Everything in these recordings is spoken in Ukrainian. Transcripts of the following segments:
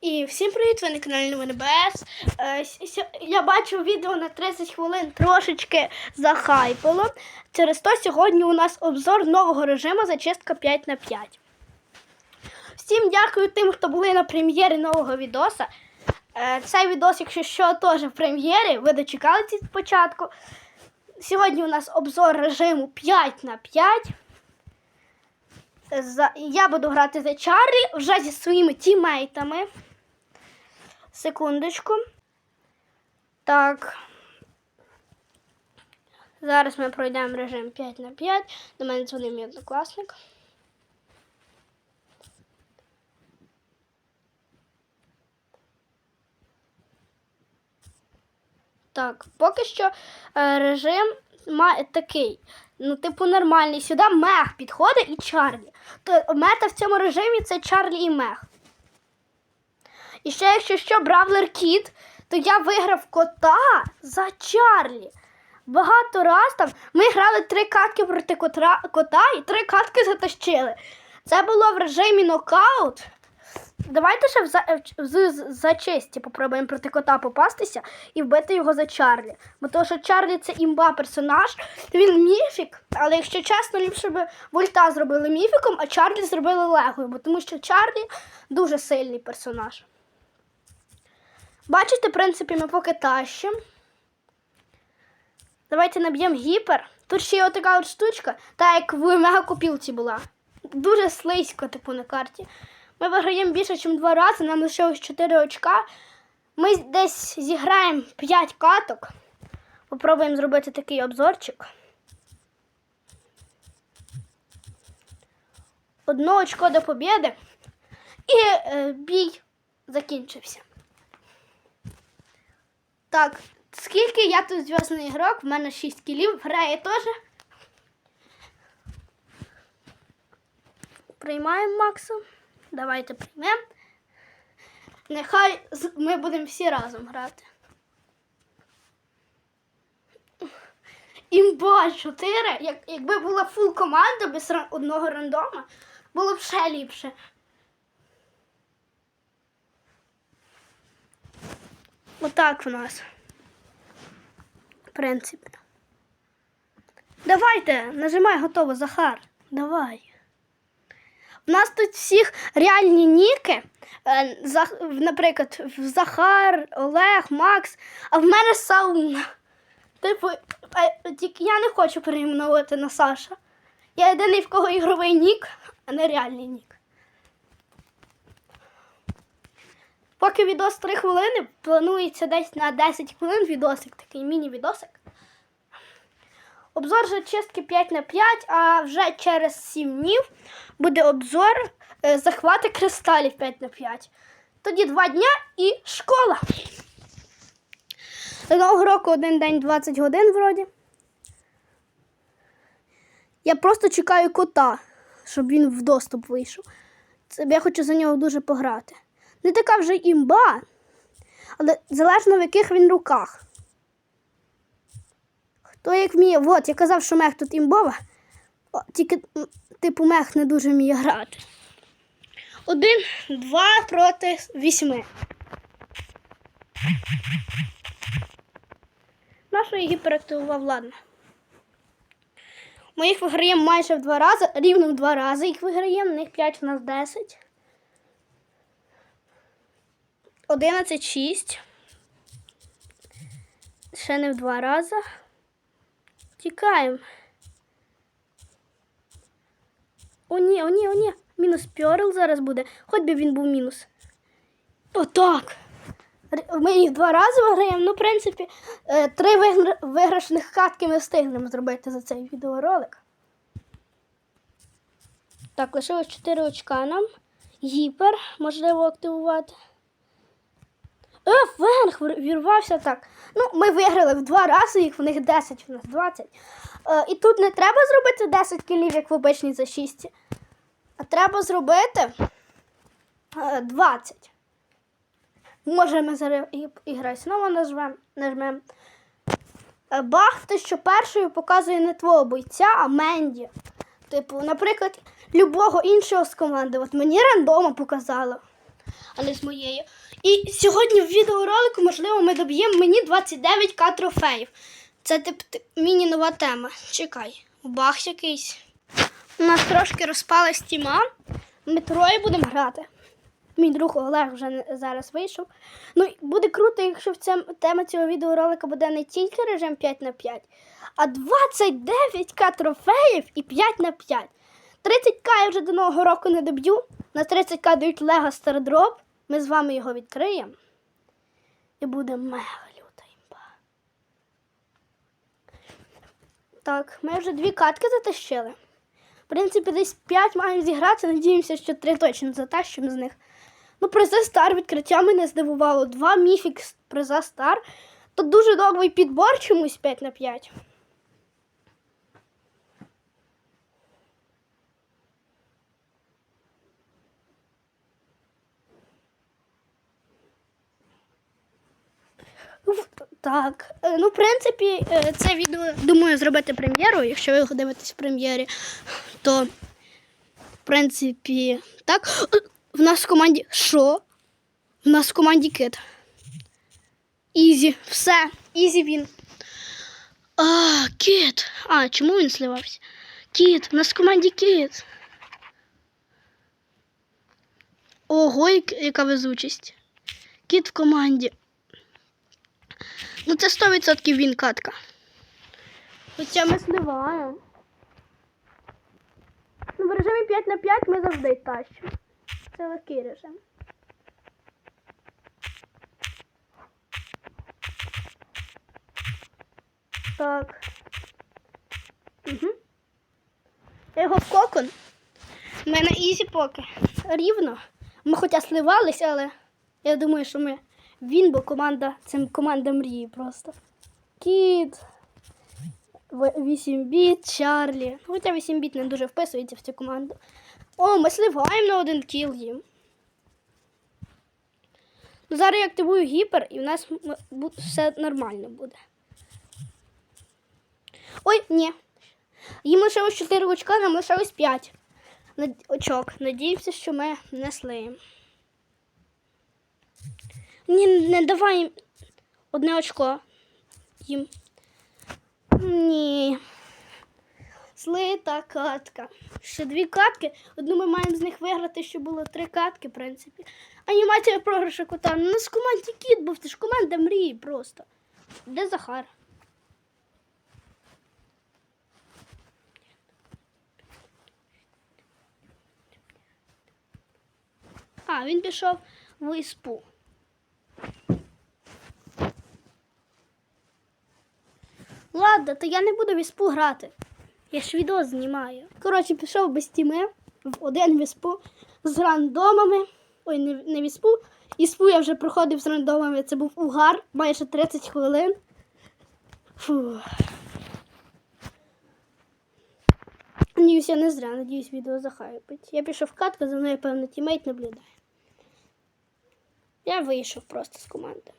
І всім привіт, ви на каналі Новини БС. Е, Я бачу відео на 30 хвилин трошечки захайпало. Через то сьогодні у нас обзор нового режиму зачистка 5 на 5. Всім дякую тим, хто були на прем'єрі нового відоса. Е, Цей відос, якщо що, теж в прем'єрі. Ви дочекалися спочатку. Сьогодні у нас обзор режиму 5 на 5. Я буду грати за Чарлі вже зі своїми тімейтами. Секундочку. Так. Зараз ми пройдемо режим 5 на 5. До мене дзвонив мій однокласник. Так, поки що е, режим має такий. Ну, типу, нормальний. Сюди мех підходить і Чарлі. То мета в цьому режимі це Чарлі і мех. І ще, якщо що, Бравлер Кіт, то я виграв кота за Чарлі. Багато раз там ми грали три катки проти котра, кота і три катки затащили. Це було в режимі нокаут. Давайте ще в, за, в, з- за честі попробуємо проти кота попастися і вбити його за Чарлі. Бо то, що Чарлі це імба персонаж, він міфік, але якщо чесно, ліпше би Вольта зробили міфіком, а Чарлі зробили Легою, бо тому що Чарлі дуже сильний персонаж. Бачите, в принципі, ми поки тащимо. Давайте наб'ємо гіпер. Тут ще є така от штучка, та як в мегакопілці була. Дуже слизько, типу, на карті. Ми виграємо більше, ніж два рази, нам лишилось 4 очка. Ми десь зіграємо 5 каток. Попробуємо зробити такий обзорчик. Одно очко до побєди. І е, бій закінчився. Так, скільки я тут зв'язаний ігрок, в мене 6 кілів, грає теж. Приймаємо Макса. Давайте приймемо. Нехай ми будемо всі разом грати. Імба 4, як, якби була фул команда без одного рандома, було б ще ліпше. Отак у нас. В принципі. Давайте, нажимай готово, Захар. Давай. У нас тут всіх реальні ніки. Е, Наприклад, Захар, Олег, Макс, а в мене сауна. Типу, тільки я не хочу перейменувати на Саша. Я єдиний, в кого ігровий нік, а не реальний нік. Поки відос 3 хвилини, планується десь на 10 хвилин відосик, такий міні-відосик. Обзор зачистки 5 на 5, а вже через 7 днів буде обзор е, захвати кристалів 5 на 5. Тоді 2 дня і школа. До Нового року один день 20 годин вроді. Я просто чекаю кота, щоб він в доступ вийшов. Я хочу за нього дуже пограти. Не така вже імба, але залежно в яких він руках. Хто як вміє, от я казав, що мех тут імбова, О, тільки типу мех не дуже вміє грати. Один, два проти вісьми. Нащо я гіперактивував, ладно. Ми їх виграємо майже в два рази, рівно в два рази їх виграємо, в них 5, у нас 10. 11, 6. Ще не в два рази. Тікаємо. О, ні, о, ні, о, ні. Мінус Пьорл зараз буде. Хоч би він був мінус. Отак. Ми їх два рази виграємо. Ну, в принципі, е, три виграшних катки ми встигнемо зробити за цей відеоролик. Так, лишилось 4 очка нам. Гіпер можливо активувати. Е, Венг вірвався так. Ну, ми виграли в два рази, їх в них 10, в нас 20. Е, і тут не треба зробити 10 кілів, як в обичній защисті, а треба зробити е, 20. Можемо зараз і, і грати. Знову нажмемо. нажмем. Е, Баг, те, що першою показує не твого бойця, а Менді. Типу, наприклад, любого іншого з команди. От мені рандома показало. а не з моєю. І сьогодні в відеоролику, можливо, ми доб'ємо мені 29к трофеїв. Це тип міні-нова тема. Чекай, бах якийсь. У нас трошки розпалась тіма. Ми троє будемо грати. Мій друг Олег вже зараз вийшов. Ну, буде круто, якщо в цьому тема цього відеоролика буде не тільки режим 5 на 5, а 29к трофеїв і 5 на 5. 30к я вже до нового року не доб'ю. На 30к дають Лего Stardrop. Ми з вами його відкриємо. І буде мега люта імба. Так, ми вже дві катки затащили. В принципі, десь 5 маємо зіграти. Надіємося, що 3 точно затащимо з них. Ну, приза Стар відкриття мене здивувало. Два міфік приза Стар. Тут дуже довгий підбор чомусь 5 на 5. Так, е, ну, в принципі, е, це відео думаю зробити прем'єру. Якщо ви його дивитесь в прем'єрі, то в принципі, так. Е, В нас в команді. Що? В нас в команді кит. Ізі. Все. Ізі він. А, кіт. А, чому він сливався? Кіт, в нас в команді кіт. Ого, яка везучість. Кіт в команді. Ну, це 100% він катка. Хоча ми сливаємо. Ну, в режимі 5 на 5 ми завжди тащимо. Це легкий режим. Так. Угу. Я його в кокон. У мене ізі поки. Рівно. Ми хоча сливались, але я думаю, що ми він, бо команда це команда мрії просто. Кіт. 8 біт, Чарлі. Хоча 8 біт не дуже вписується в цю команду. О, ми сливаємо на один кіл їм. Ну, зараз я активую гіпер і в нас все нормально буде. Ой, ні. Їм лишилось 4 очка, нам лишилось 5 очок. Надіємося, що ми не слиємо. Ні, не давай їм одне очко їм. Ні. Слита катка. Ще дві катки. Одну ми маємо з них виграти, щоб було три катки, в принципі. Анімація програшу кота. У нас в команді кіт був, це ж команда мрії просто. Де Захар? А, він пішов в іспу. Ладно, то я не буду в іспу грати. Я ж відео знімаю. Коротше, пішов без тіми в один віспу з рандомами. Ой, не, не віспу. Іспу я вже проходив з рандомами. Це був угар, майже 30 хвилин. Фу. Надіюсь, я не зря, надіюсь, відео захайпить. Я пішов в катку, за мною, певно, тімейт наблюдає. Я вийшов просто з команди.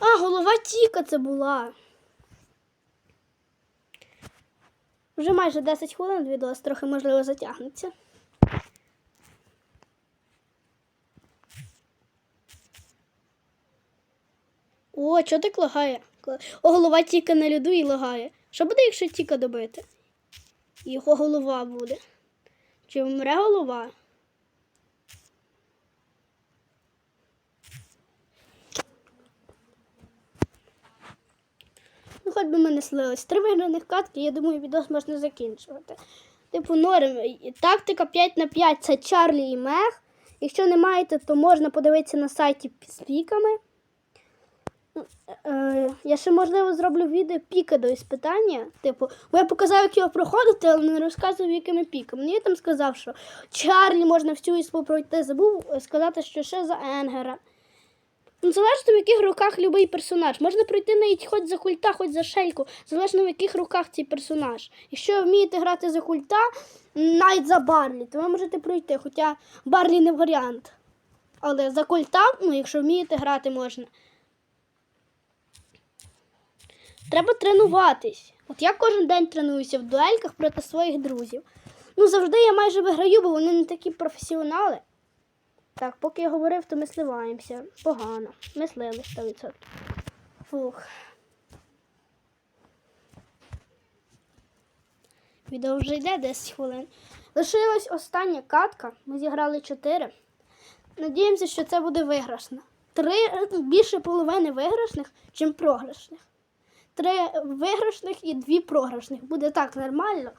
А, голова Тіка це була. Вже майже 10 хвилин відео трохи можливо затягнеться. О, чого так лагає? О, голова Тіка на льоду і лагає. Що буде, якщо Тіка добити? Його голова буде. Чи вмре голова? Ну, хоч би ми не слились. Три виграних катки, я думаю, відос можна закінчувати. Типу, норм. Тактика 5 на 5 це Чарлі і Мех. Якщо не маєте, то можна подивитися на сайті з піками. Е, я ще, можливо, зроблю відео піка до іспитання. Типу, бо я показав, як його проходити, але не розказував, якими піками. Ну, я там сказав, що Чарлі можна всю іспу пройти. Забув сказати, що ще за Енгера. Ну, залежно в яких руках будь-який персонаж. Можна пройти навіть хоч за культа, хоч за шельку, залежно в яких руках цей персонаж. Якщо ви вмієте грати за культа, навіть за Барлі, то ви можете пройти, хоча Барлі не варіант. Але за культа, ну, якщо вмієте грати, можна. Треба тренуватись. От я кожен день тренуюся в дуельках проти своїх друзів. Ну, завжди я майже виграю, бо вони не такі професіонали. Так, поки я говорив, то ми сливаємося. Погано. Ми слили 100%. Фух. Відео вже йде 10 хвилин. Лишилась остання катка. Ми зіграли 4. Надіємося, що це буде виграшна. Три більше половини виграшних, чим програшних. Три виграшних і дві програшних. Буде так нормально.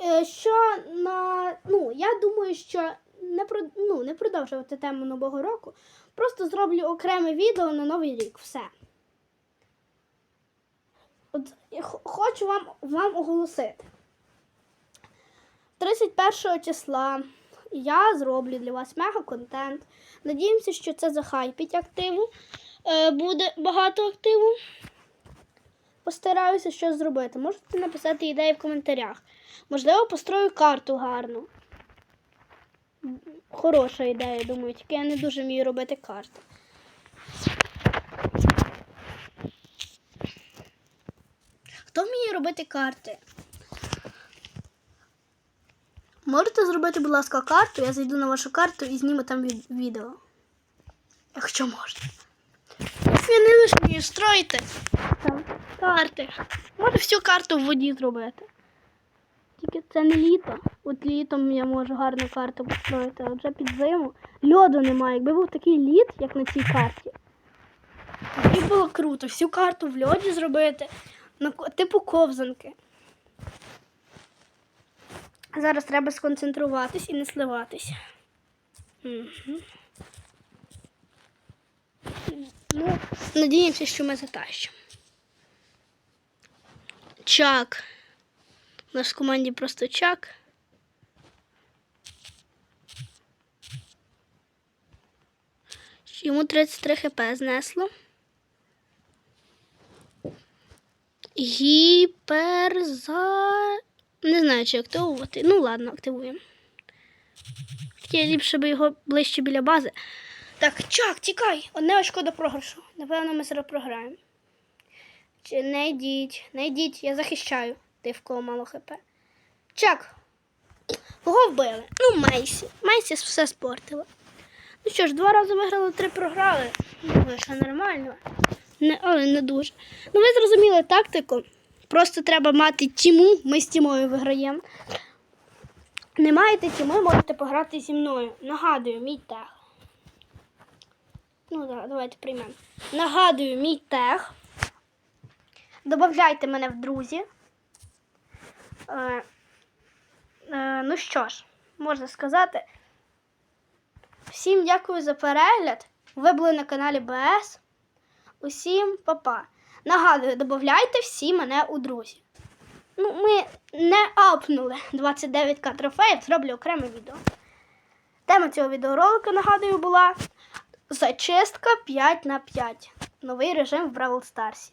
Е, Що на. Ну, я думаю, що не, про, ну, не продовжувати тему Нового року. Просто зроблю окреме відео на Новий рік. Все. От хочу вам, вам оголосити. 31 числа я зроблю для вас мега контент. Надіємося, що це захайпить активу. Е, буде багато активу. Постараюся щось зробити. Можете написати ідеї в коментарях. Можливо, построю карту гарну. Хороша ідея, думаю, тільки я не дуже вмію робити карти. Хто вміє робити карти? Можете зробити, будь ласка, карту, я зайду на вашу карту і зніму там від- відео. Якщо можна. Не лише вмію строїти там карти. Можу всю карту в воді зробити. Тільки це не літо. От літом я можу гарну карту построїти, а вже під зиму льоду немає. Якби був такий лід, як на цій карті. Тоді було круто. Всю карту в льоді зробити, на, типу ковзанки. Зараз треба сконцентруватись і не сливатися. Угу. Ну, надіємося, що ми затащимо. Чак. У нас в команді просто чак. Йому 33 хп знесло. Гіперза. Не знаю, чи активувати. Ну, ладно, активуємо. Я ліпше би його ближче біля бази. Так, чак, тікай! Одне очко до програшу. Напевно, ми зараз програємо. Чи не йдіть, не йдіть, я захищаю. Ти в кого мало хп. Чак. Кого вбили? Ну, Мейсі. Мейсі все спортила. Ну що ж, два рази виграли, три програли. Ну, що нормально. Не, але не дуже. Ну, ви зрозуміли тактику. Просто треба мати тіму. Ми з тімою виграємо. Не маєте тіми, можете пограти зі мною. Нагадую, мій тег. Ну так, давайте приймемо. Нагадую, мій тег. Добавляйте мене в друзі. Е, е, ну що ж, можна сказати. Всім дякую за перегляд. Ви були на каналі БС. Усім па-па. Нагадую, додавайте всі мене у друзі. Ну, ми не апнули 29к трофеїв, зроблю окреме відео. Тема цього відеоролика, нагадую, була Зачистка 5 на 5. Новий режим в Бравл Старсі.